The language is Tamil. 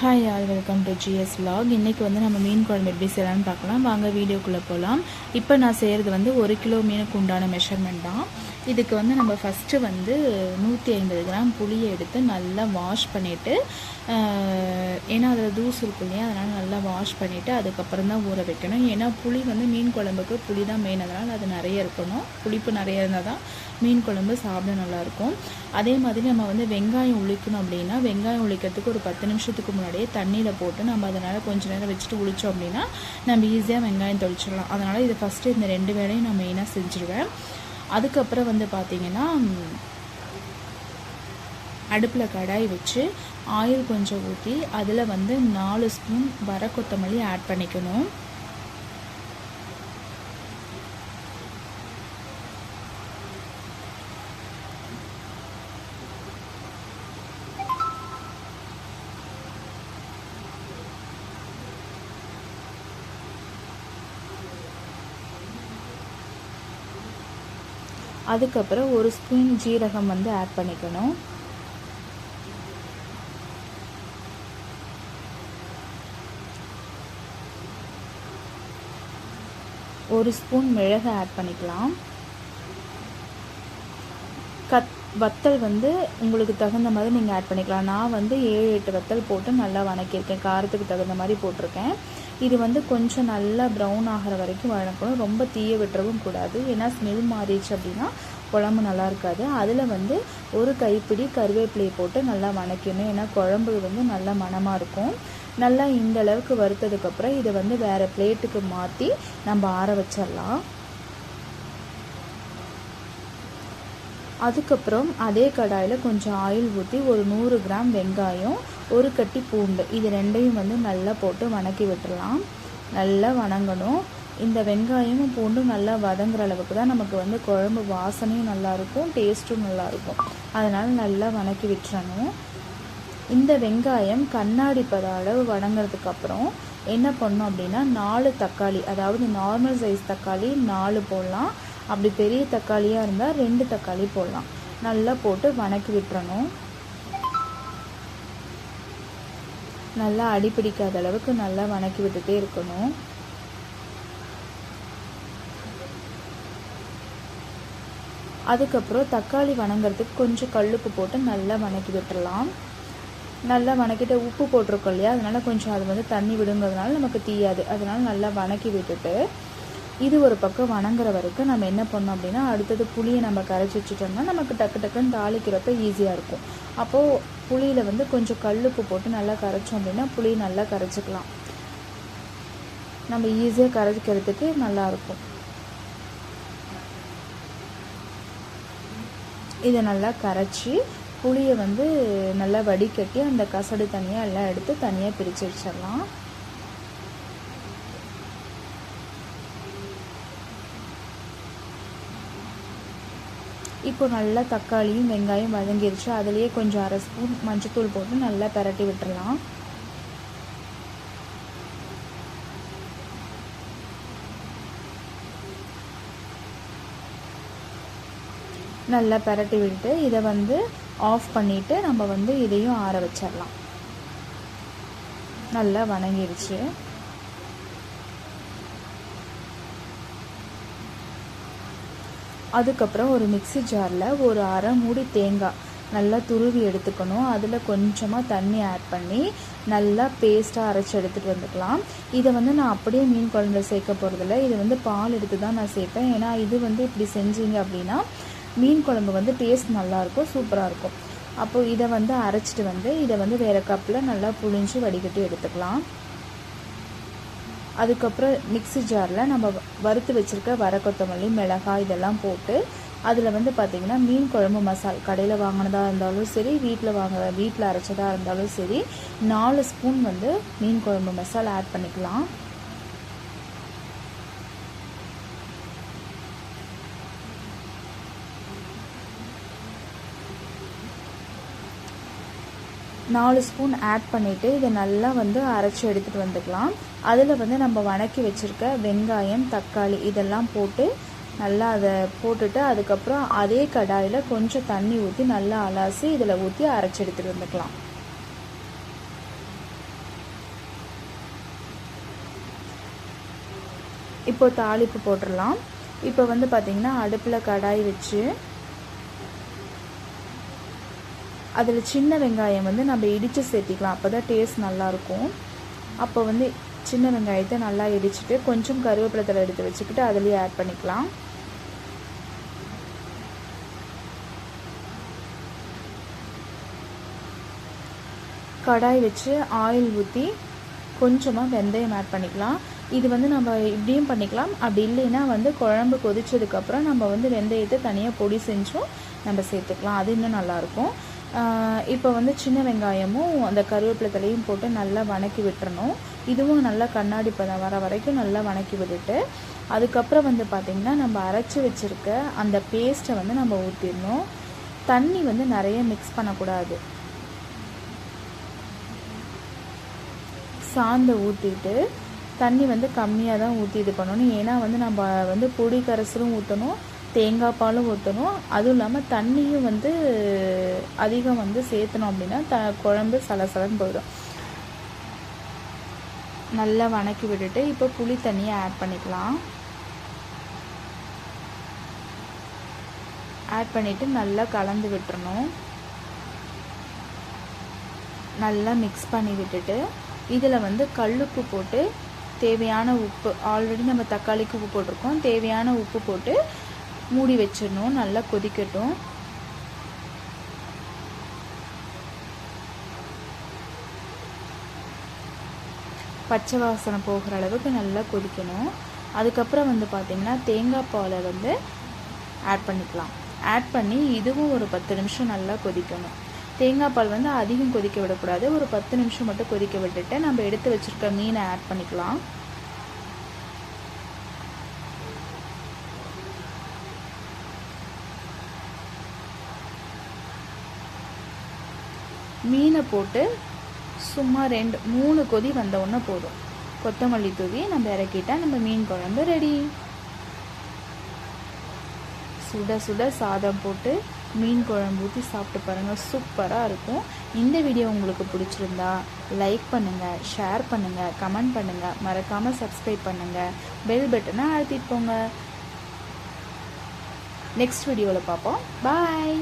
Hi all welcome to GS log இன்றைக்கி வந்து நம்ம மீன் குழம்பு எப்படி செய்யலாம்னு பார்க்கலாம். வாங்க வீடியோக்குள்ளே போகலாம் இப்போ நான் செய்கிறது வந்து ஒரு கிலோ மீனுக்கு உண்டான மெஷர்மெண்ட் தான். இதுக்கு வந்து நம்ம ஃபஸ்ட்டு வந்து நூற்றி ஐம்பது கிராம் புளியை எடுத்து நல்லா வாஷ் பண்ணிவிட்டு ஏன்னா அதில் தூசு இருக்கும் இல்லையா? அதனால் நல்லா வாஷ் பண்ணிவிட்டு அதுக்கப்புறம் தான் ஊற வைக்கணும். ஏன்னா புளி வந்து மீன் குழம்புக்கு புளி தான் மெயின் அதனால் அது நிறைய இருக்கணும். புளிப்பு நிறைய இருந்தால் தான் மீன் குழம்பு சாப்பிட நல்லாயிருக்கும். அதே மாதிரி நம்ம வந்து வெங்காயம் உளிக்கணும் அப்படின்னா வெங்காயம் உளிக்கிறதுக்கு ஒரு பத்து நிமிஷத்துக்கு முன்னாடியே தண்ணியில் போட்டு நம்ம அதனால் கொஞ்ச நேரம் வச்சுட்டு உளிச்சோம் அப்படின்னா நம்ம ஈஸியாக வெங்காயம் தொளிச்சிடலாம். அதனால் இது ஃபஸ்ட்டு இந்த ரெண்டு வேலையும் நான் மெயினாக செஞ்சுருவேன். அதுக்கப்புறம் வந்து பார்த்திங்கன்னா அடுப்பில் கடாய் வச்சு ஆயில் கொஞ்சம் ஊற்றி அதில் வந்து நாலு ஸ்பூன் வர கொத்தமல்லி ஆட் பண்ணிக்கணும். அதுக்கப்புறம் ஒரு ஸ்பூன் ஜீரகம் வந்து ஆட் பண்ணிக்கணும். ஒரு ஸ்பூன் மிளகு ஆட் பண்ணிக்கலாம் கத் வத்தல் வந்து உங்களுக்கு தகுந்த மாதிரி நீங்கள் ஆட் பண்ணிக்கலாம். நான் வந்து ஏழு எட்டு வத்தல் போட்டு நல்லா வணக்கியிருக்கேன். காரத்துக்கு தகுந்த மாதிரி போட்டிருக்கேன். இது வந்து கொஞ்சம் நல்லா ப்ரௌன் ஆகிற வரைக்கும் வணக்கணும். ரொம்ப தீய விட்டுறவும் கூடாது. ஏன்னா ஸ்மெல் மாறிடுச்சு அப்படின்னா குழம்பு நல்லா இருக்காது. அதில் வந்து ஒரு கைப்பிடி கருவேப்பிலையை போட்டு நல்லா வணக்கணும் ஏன்னா குழம்பு வந்து நல்ல மணமாக இருக்கும். நல்லா இந்த அளவுக்கு வறுத்ததுக்கப்புறம் இதை வந்து வேறு பிளேட்டுக்கு மாற்றி நம்ம ஆற வச்சிடலாம். அதுக்கப்புறம் அதே கடாயில் கொஞ்சம் ஆயில் ஊற்றி ஒரு நூறு கிராம் வெங்காயம் ஒரு கட்டி பூண்டு. இது ரெண்டையும் வந்து நல்லா போட்டு வணக்கி விட்டுடலாம் நல்லா வணங்கணும். இந்த வெங்காயமும் பூண்டும் நல்லா வதங்குற அளவுக்கு தான் நமக்கு வந்து குழம்பு வாசனையும் நல்லாயிருக்கும் டேஸ்ட்டும் நல்லாயிருக்கும் அதனால் நல்லா வணக்கி விட்டுறணும். இந்த வெங்காயம் கண்ணாடி பத அளவு வணங்குறதுக்கு அப்புறம் என்ன பண்ணோம் அப்படின்னா நாலு தக்காளி அதாவது நார்மல் சைஸ் தக்காளி நாலு போடலாம். அப்படி பெரிய தக்காளியாக இருந்தால் ரெண்டு தக்காளி போடலாம். நல்லா போட்டு வணக்கி விட்டுறணும். நல்லா அடிப்பிடிக்காத அளவுக்கு நல்லா வணக்கி விட்டுட்டே இருக்கணும். அதுக்கப்புறம் தக்காளி வணங்குறதுக்கு கொஞ்சம் கல்லுப்பு போட்டு நல்லா வணக்கி விட்டுடலாம் நல்லா வணக்கிட்டு உப்பு போட்டிருக்கோம் இல்லையா? அதனால் கொஞ்சம் அது வந்து தண்ணி விடுங்கிறதுனால நமக்கு தீயாது. அதனால் நல்லா வணக்கி விட்டுட்டு இது ஒரு பக்கம் வணங்குற வரைக்கும் நம்ம என்ன பண்ணோம் அப்படின்னா அடுத்தது புளியை நம்ம கரைச்சி வச்சுட்டோம்னா நமக்கு டக்கு டக்குன்னு தாளிக்கிறப்ப ஈஸியாக இருக்கும். அப்போது புளியில் வந்து கொஞ்சம் கல்லுப்பு போட்டு நல்லா கரைச்சோம் அப்படின்னா புளி நல்லா கரைச்சிக்கலாம். நம்ம ஈஸியாக கரைச்சிக்கிறதுக்கு நல்லாயிருக்கும் இதை நல்லா கரைச்சி புளியை வந்து நல்லா வடிகட்டி அந்த கசடு தனியாக எல்லாம் எடுத்து தனியாக பிரித்து வச்சிடலாம். இப்போ நல்லா தக்காளியும் வெங்காயம் வதங்கிருச்சு. அதுலேயே கொஞ்சம் அரை ஸ்பூன் மஞ்சத்தூள் போட்டு நல்லா பரட்டி விட்டுடலாம் நல்லா பரட்டி விட்டு இதை வந்து ஆஃப் பண்ணிவிட்டு நம்ம வந்து இதையும் ஆற வச்சிடலாம் நல்லா வணங்கிடுச்சு அதுக்கப்புறம் ஒரு மிக்சி ஜாரில் ஒரு அரை மூடி தேங்காய் நல்லா துருவி எடுத்துக்கணும். அதில் கொஞ்சமாக தண்ணி ஆட் பண்ணி நல்லா பேஸ்ட்டாக அரைச்சி எடுத்துகிட்டு வந்துக்கலாம். இதை வந்து நான் அப்படியே மீன் குழம்புல சேர்க்க போகிறதில்ல இதை வந்து பால் எடுத்து தான் நான் சேர்ப்பேன். ஏன்னா இது வந்து இப்படி செஞ்சீங்க அப்படின்னா மீன் குழம்பு வந்து டேஸ்ட் நல்லாயிருக்கும் சூப்பராக இருக்கும். அப்போது இதை வந்து அரைச்சிட்டு வந்து இதை வந்து வேறு கப்பில் நல்லா புழிஞ்சு வடிகட்டி எடுத்துக்கலாம். அதுக்கப்புறம் மிக்சி ஜாரில் நம்ம வறுத்து வச்சுருக்க வர கொத்தமல்லி மிளகாய் இதெல்லாம் போட்டு அதில் வந்து பார்த்திங்கன்னா மீன் குழம்பு மசால் கடையில் வாங்கினதாக இருந்தாலும் சரி வீட்டில் வாங்க வீட்டில் அரைச்சதாக இருந்தாலும் சரி நாலு ஸ்பூன் வந்து மீன் குழம்பு மசால் ஆட் பண்ணிக்கலாம். நாலு ஸ்பூன் ஆட் பண்ணிவிட்டு இதை நல்லா வந்து அரைச்சி எடுத்துகிட்டு வந்துக்கலாம். அதில் வந்து நம்ம வணக்கி வச்சுருக்க வெங்காயம் தக்காளி இதெல்லாம் போட்டு நல்லா அதை போட்டுட்டு அதுக்கப்புறம் அதே கடாயில் கொஞ்சம் தண்ணி ஊற்றி நல்லா அலாசி இதில் ஊற்றி அரைச்சி எடுத்துகிட்டு வந்துக்கலாம். இப்போ தாளிப்பு போட்டுடலாம். இப்போ வந்து பார்த்திங்கன்னா அடுப்பில் கடாய் வச்சு அதில் சின்ன வெங்காயம் வந்து நம்ம இடித்து சேர்த்திக்கலாம். அப்போ தான் டேஸ்ட் நல்லாயிருக்கும் அப்போ வந்து சின்ன வெங்காயத்தை நல்லா இடிச்சிட்டு கொஞ்சம் கருவேப்பிலை தலை எடுத்து வச்சுக்கிட்டு அதுலேயே ஆட் பண்ணிக்கலாம். கடாய் வச்சு ஆயில் ஊற்றி கொஞ்சமாக வெந்தயம் ஆட் பண்ணிக்கலாம். இது வந்து நம்ம இப்படியும் பண்ணிக்கலாம். அப்படி இல்லைன்னா வந்து குழம்பு கொதிச்சதுக்கப்புறம் நம்ம வந்து வெந்தயத்தை தனியாக பொடி செஞ்சும் நம்ம சேர்த்துக்கலாம். அது இன்னும் நல்லாயிருக்கும் இப்போ வந்து சின்ன வெங்காயமும் அந்த கருவேப்பிலை தலையும் போட்டு நல்லா வணக்கி விட்டுறணும். இதுவும் நல்லா கண்ணாடி பதம் வர வரைக்கும் நல்லா வணக்கி விட்டுட்டு அதுக்கப்புறம் வந்து பார்த்திங்கன்னா நம்ம அரைச்சி வச்சுருக்க அந்த பேஸ்ட்டை வந்து நம்ம ஊற்றிடணும் தண்ணி வந்து நிறைய மிக்ஸ் பண்ணக்கூடாது. சாந்தை ஊற்றிட்டு தண்ணி வந்து கம்மியாக தான் ஊற்றி இது பண்ணணும். ஏன்னா வந்து நம்ம வந்து பொடி கரைசலும் ஊற்றணும் தேங்காய் பாலும் ஊற்றணும் அதுவும் இல்லாமல் தண்ணியும் வந்து அதிகம் வந்து சேர்த்தணும் அப்படின்னா த குழம்பு சலசலன்னு போயிடும். நல்லா வணக்கி விட்டுட்டு இப்போ புளி தண்ணியை ஆட் பண்ணிக்கலாம். ஆட் பண்ணிவிட்டு நல்லா கலந்து விட்டுறணும். நல்லா மிக்ஸ் பண்ணி விட்டுட்டு இதில் வந்து கல்லுப்பு போட்டு தேவையான உப்பு ஆல்ரெடி நம்ம தக்காளிக்கு உப்பு போட்டிருக்கோம். தேவையான உப்பு போட்டு மூடி வச்சிடணும் நல்லா கொதிக்கட்டும். பச்சை வாசனை போகிற அளவுக்கு நல்லா கொதிக்கணும். அதுக்கப்புறம் வந்து பார்த்திங்கன்னா தேங்காய் பாலை வந்து ஆட் பண்ணிக்கலாம். ஆட் பண்ணி இதுவும் ஒரு பத்து நிமிஷம் நல்லா கொதிக்கணும். தேங்காய் பால் வந்து அதிகம் கொதிக்க விடக்கூடாது. ஒரு பத்து நிமிஷம் மட்டும் கொதிக்க விட்டுட்டு நம்ம எடுத்து வச்சுருக்க மீனை ஆட் பண்ணிக்கலாம். மீனை போட்டு சும்மா ரெண்டு மூணு கொதி வந்தவுடனே போதும். கொத்தமல்லி தூவி நம்ம இறக்கிட்டால் நம்ம மீன் குழம்பு ரெடி. சுட சுட சாதம் போட்டு மீன் குழம்பு ஊற்றி சாப்பிட்டு பாருங்கள் சூப்பராக இருக்கும். இந்த வீடியோ உங்களுக்கு பிடிச்சிருந்தா லைக் பண்ணுங்கள் ஷேர் பண்ணுங்கள் கமெண்ட் பண்ணுங்கள் மறக்காமல் சப்ஸ்கிரைப் பண்ணுங்கள் பெல் பட்டனை அழுத்திட்டு போங்க. நெக்ஸ்ட் வீடியோவில் பார்ப்போம். பாய்